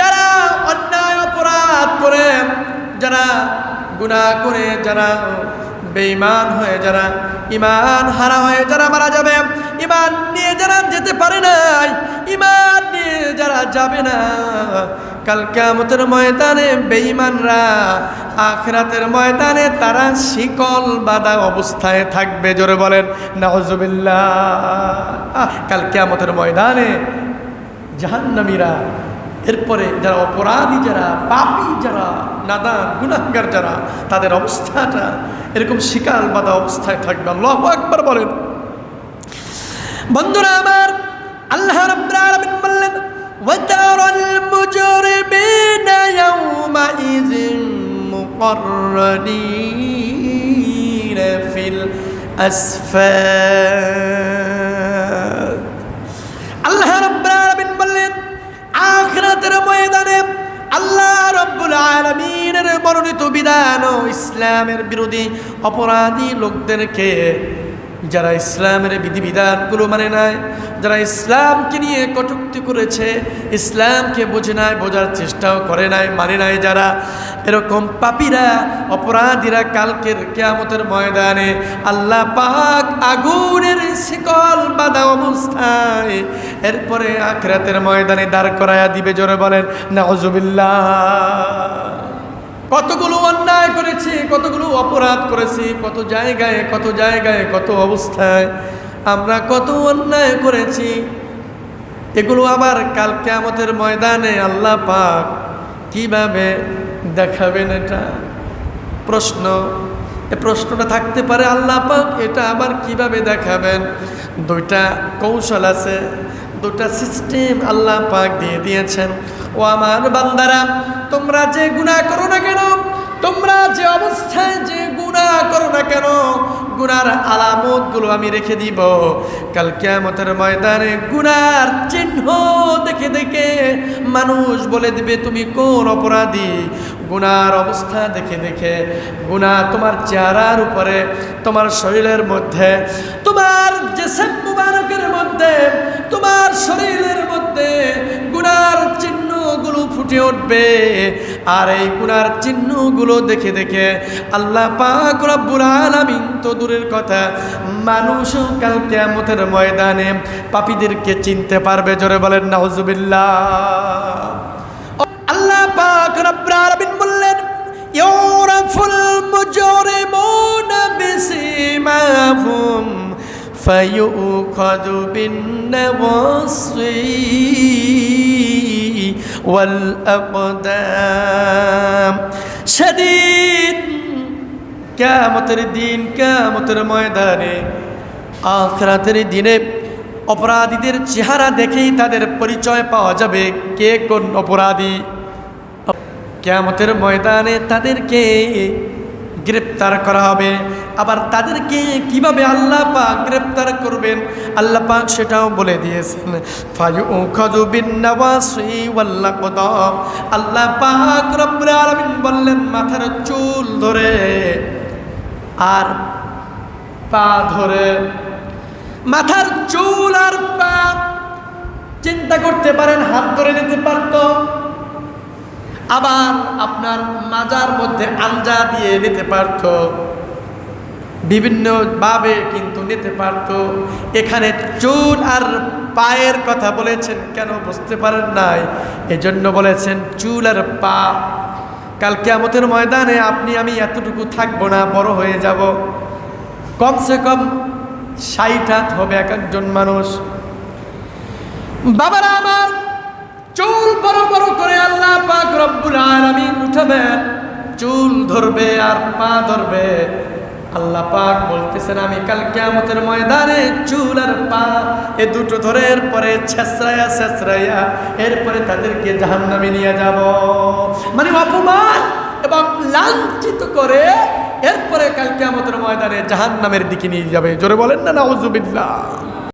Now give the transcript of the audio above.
যারা অন্যায় অপরাধ করে, যারা গুনাহ করে, যারা বেঈমান হয়ে, যারা ইমান হারা হয়ে, যারা মারা যাবে ইমান নিয়ে যারা যেতে পারে নাই ইমান নিয়ে যারা যাবে না, কাল কিয়ামতের ময়দানে বেঈমানরা আখরাতের ময়দানে তারা শিকল বাঁধা অবস্থায় থাকবে, জোরে বলেন, নাউজুবিল্লাহ। কাল কিয়ামতের ময়দানে জাহান্নামীরা এরপরে যারা অপরাধী যারা পাপী যারা নাদান গুনাহগার যারা তাদের অবস্থাটা এরকম শিকাল বাঁধা অবস্থায় থাকবে আল্লাহ একবার বলেন বন্ধুরা আমার আল্লাহ রাব্বুল আলামিন বললেন وترى المجرمين يومئذ مقرنين في الأسفاد আল্লাহ রব্বুল আলমিনের মনোনীত বিধান ও ইসলামের বিরোধী অপরাধী লোকদেরকে যারা ইসলামের বিধিবিধানগুলো মানে নাই, যারা ইসলামকে নিয়ে কটুক্তি করেছে, ইসলামকে বোঝে নাই, বোঝার চেষ্টাও করে নাই মানে নাই যারা এরকম পাপীরা, অপরাধীরা কালকের কেয়ামতের ময়দানে আল্লাহ পাক আগুনের শিকল বাঁধা অবস্থায় এরপরে আখরাতের ময়দানে দাঁড় করায়া দিবে, জোরে বলেন, নাউজুবিল্লাহ। কতগুলো অন্যায় করেছি, কতগুলো অপরাধ করেছি, কত জায়গায় কত জায়গায়, কত অবস্থায় আমরা কত অন্যায় করেছি। এগুলো আবার কাল কেয়ামতের ময়দানে আল্লাহ পাক কীভাবে দেখাবেন এটা? প্রশ্ন। এ প্রশ্নটা থাকতে পারে, আল্লাহ পাক এটা আবার কীভাবে দেখাবেন? দুইটা কৌশল আছে দুটা সিস্টেম আল্লাহ পাক দিয়ে দিয়েছেন। ও আমার বান্দারা, তোমরা যে গুণা করো না তোমরা যে অবস্থায় যে গুনাহ করো না কেন গুনার আলামতগুলো আমি রেখে দিব। কাল কিয়ামতের ময়দানে গুনার চিহ্ন দেখে দেখে মানুষ বলে দিবে, তুমি কোন অপরাধী? গুনার অবস্থা দেখে দেখে গুণা তোমার চেহারার উপরে, তোমার শরীরের মধ্যে, তোমার জেসেম মুবারকের মধ্যে, তোমার শরীরের মধ্যে গুনার চিহ্নগুলো ফুটে উঠবে। আর এই গুনার চিহ্নগুলো দেখে দেখে আল্লাহ পাক রব্বুল আলামিন তো দূরের কথা মানুষও কাল কিয়ামতের ময়দানে পাপীদেরকে চিনতে পারবে জোরে বলেন নাউজুবিল্লাহ আল্লাহ পাক রব্বুল আলামিন বললেন ইউরাফুল মুজরিমুনা বিসিমাহুম فيؤخذ بالنواصي সেদিন কেমতের দিন কেমতের ময়দানে, আখরাতের দিনে অপরাধীদের চেহারা দেখেই তাদের পরিচয় পাওয়া যাবে কে কোন অপরাধী। কেয়ামতের ময়দানে তাদেরকে গ্রেপ্তার করা হবে। আবার তাদেরকে কীভাবে আল্লাহ পাক গ্রেপ্তার করবেন? আল্লাহ পাক সেটাও বলে দিয়েছেন আল্লাহ পাক রব্বুল আলামিন বললেন, মাথার চুল ধরে আর পা ধরে। মাথার চুল আর পা চিন্তা করতে পারেন, হাত ধরে নিতে পারতো। আবার আপনার মাজার মধ্যে আঞ্জা দিয়ে নিতে পারত। বিভিন্নভাবে কিন্তু নিতে পারত। এখানে চুল আর পায়ের কথা বলেছেন, কেন বুঝতে পারেন নাই? এজন্য বলেছেন, চুল আর পা, কাল কেয়ামতের ময়দানে আপনি, আমি এতটুকু থাকব না, বড় হয়ে যাব। কমসে কম ষাট হাত হবে এক একজন মানুষ। বাবারা আমার, চুল বড় বড় করে আল্লাহ পাক রব্বুল আলামিন উঠাবেন। চুল ধরবে আর পা ধরবে। আল্লাহ পাক বলতেছেন, আমি কাল কেমতের ময়দানে চুল আর পা এ দুটো ধরে এরপরে ছেসরাইয়া ছেসরাইয়া এরপরে তাদেরকে জাহান্নামে নিয়ে যাব। মানে অপমান এবং লাঞ্ছিত করে এরপরে কাল কেমতের ময়দানে জাহান্নামের দিকে নিয়ে যাবে। জোরে বলেন না, নাউজুবিল্লাহ।